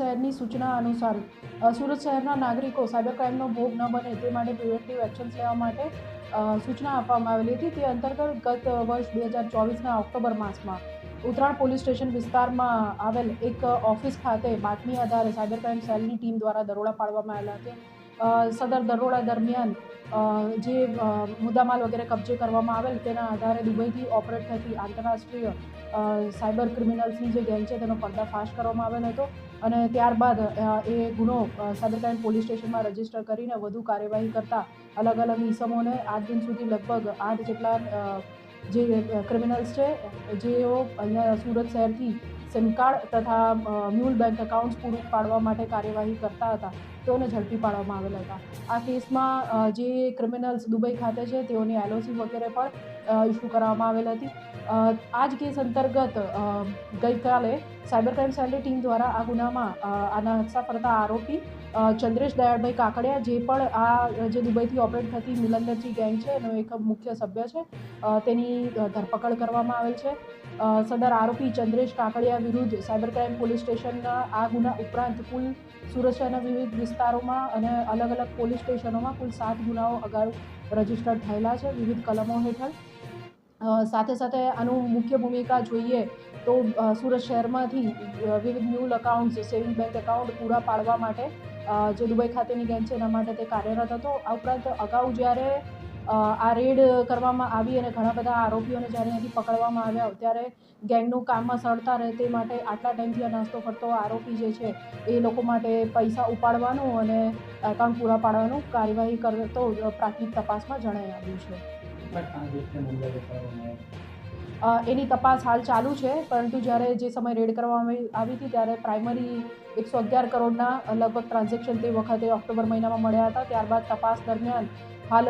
શહેરની સૂચના અનુસાર સુરત શહેરના નાગરિકો સાયબર ક્રાઇમનો ભોગ ન બને તે માટે પ્રિવેન્ટિવ એક્શન્સ લેવા માટે સૂચના આપવામાં આવેલી હતી. તે અંતર્ગત ગત વર્ષ બે હજાર ચોવીસના ઓક્ટોબર માસમાં ઉત્તરાયણ પોલીસ સ્ટેશન વિસ્તારમાં આવેલ એક ઓફિસ ખાતે બાતમી આધારે સાયબર ક્રાઇમ સેલની ટીમ દ્વારા દરોડા પાડવામાં આવેલા હતા. સદર દરોડા દરમિયાન જે મુદ્દામાલ વગેરે કબજે કરવામાં આવેલ તેના આધારે દુબઈથી ઓપરેટ થતી આંતરરાષ્ટ્રીય સાયબર ક્રિમિનલ્સની જે ગેંગ છે તેનો પર્દાફાશ કરવામાં આવેલ હતો અને ત્યારબાદ એ ગુનો ક્રાઇમ પોલીસ સ્ટેશનમાં રજિસ્ટર કરીને વધુ કાર્યવાહી કરતા અલગ અલગ ઇસમોને આજ દિન સુધી લગભગ આઠ જેટલા જે ક્રિમિનલ્સ છે, જેઓ અહીંયા સુરત શહેરથી સિમ કાર્ડ તથા મ્યુલ બેંક એકાઉન્ટ્સ પૂરું પાડવા માટે કાર્યવાહી કરતા હતા તેઓને ઝડપી પાડવામાં આવેલા હતા. આ કેસમાં જે ક્રિમિનલ્સ દુબઈ ખાતે છે, તેઓની એલઓસી વગેરે પણ ઇસ્યુ કરવામાં આવેલ હતી. આ જ કેસ અંતર્ગત ગઈકાલે સાયબર ક્રાઇમ સેલની ટીમ દ્વારા આ ગુનામાં આના નકશા ફરતા આરોપી ચંદ્રેશ દયાળભાઈ કાકડિયા, જે પણ આ, જે દુબઈથી ઓપરેટ થતી નિલંદરજી ગેંગ છે, એનો એક મુખ્ય સભ્ય છે તેની ધરપકડ કરવામાં આવેલ છે. સદર આરોપી ચંદ્રેશ કાકડિયા વિરુદ્ધ સાયબર ક્રાઇમ પોલીસ સ્ટેશનના આ ગુના ઉપરાંત કુલ સુરક્ષાના વિવિધ વિસ્તારોમાં અને અલગ અલગ પોલીસ સ્ટેશનોમાં કુલ સાત ગુનાઓ અગાઉ રજીસ્ટર્ડ થયેલા છે વિવિધ કલમો હેઠળ. સાથે સાથે આનું મુખ્ય ભૂમિકા જોઈએ તો સુરત શહેરમાંથી વિવિધ mule accounts, saving bank account પૂરા પાડવા માટે જે દુબઈ ખાતેની ગેંગ છે એના માટે તે કાર્યરત હતો. આ ઉપરાંત અગાઉ જ્યારે આ રેડ કરવામાં આવી અને ઘણા બધા આરોપીઓને જ્યારે અહીંથી પકડવામાં આવ્યા ત્યારે ગેંગનું કામમાં સરળતા રહે તે માટે આટલા ટાઈમથી આ નાસ્તો કરતો આરોપી જે છે એ લોકો માટે પૈસા ઉપાડવાનું અને એકાઉન્ટ પૂરા પાડવાનું કાર્યવાહી કરતો પ્રાથમિક તપાસમાં જણાઈ આવ્યું છે. એની તપાસ હાલ ચાલુ છે પરંતુ જ્યારે જે સમય રેડ કરવામાં આવી હતી ત્યારે પ્રાઇમરી એકસો અગિયાર કરોડના લગભગ ટ્રાન્ઝેક્શન તે વખતે ઓક્ટોબર મહિનામાં મળ્યા હતા ત્યારબાદ તપાસ દરમિયાન હાલ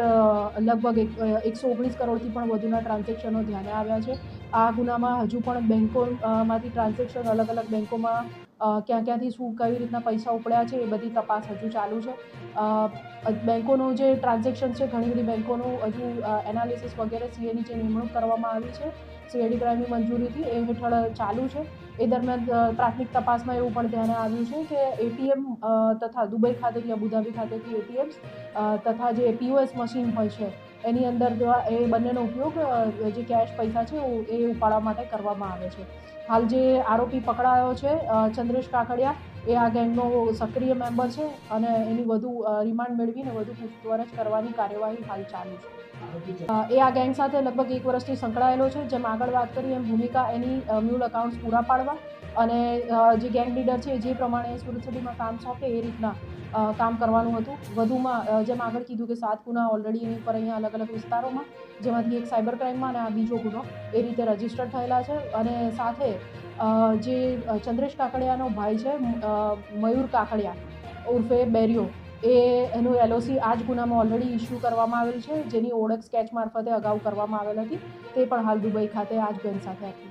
લગભગ એક એકસો ઓગણીસ કરોડથી પણ વધુના ટ્રાન્ઝેક્શનો ધ્યાને આવ્યા છે. આ ગુનામાં હજુ પણ બેન્કોમાંથી ટ્રાન્ઝેક્શન અલગ અલગ બેન્કોમાં ક્યાં ક્યાંથી શું, કઈ રીતના પૈસા ઉપડ્યા છે, એ બધી તપાસ હજુ ચાલુ છે. બેન્કોનું જે ટ્રાન્ઝેક્શન છે, ઘણી બધી બેન્કોનું હજુ એનાલિસિસ વગેરે સીએની જે નિમણૂક કરવામાં આવી છે. સીએડી ક્રાઇમની મંજૂરીથી એ હેઠળ ચાલુ છે. એ દરમિયાન પ્રાથમિક તપાસમાં એવું પણ ધ્યાને આવ્યું છે કે એટીએમ તથા દુબઈ ખાતેથી, અબુધાબી ખાતેથી એટીએમ્સ તથા જે પીઓએસ મશીન હોય છે એની અંદર એ બંનેનો ઉપયોગ જે કેશ પૈસા છે એ- ઉપાડવા માટે કરવામાં આવે છે. હાલ જે આરોપી પકડાયો છે ચંદ્રેશ કાકડિયા એ આ ગેંગનો સક્રિય મેમ્બર છે અને એની વધુ રિમાન્ડ મેળવીને વધુ પૂછપરછ કરવાની કાર્યવાહી હાલ ચાલુ છે. એ આ ગેંગ સાથે લગભગ એક વર્ષથી સંકળાયેલો છે, જેમ આગળ વાત કરી એમ ભૂમિકા એની મ્યુલ અકાઉન્ટ્સ પૂરા પાડવા અને જે ગેંગ લીડર છે, જે પ્રમાણે સુરત સુધીમાં કામ સોંપે એ રીતના કામ કરવાનું હતું. વધુમાં જેમ આગળ કીધું કે સાત ગુના ઓલરેડી એની પર અહીંયા અલગ અલગ વિસ્તારોમાં, જેમાંથી એક સાયબર ક્રાઇમમાં અને આ બીજો ગુનો એ રીતે રજિસ્ટર થયેલા છે અને સાથે જે ચંદ્રેશ કાકડિયાનો ભાઈ છે મયુર કાકડિયા ઉર્ફે બેરિયો એ એનું એલઓસી આ જ ગુનામાં ઓલરેડી ઇસ્યુ કરવામાં આવેલ છે. જેની ઓળખ સ્કેચ મારફતે અગાઉ કરવામાં આવેલ હતી. તે પણ હાલ દુબઈ ખાતે આ જ બેન સાથે આપી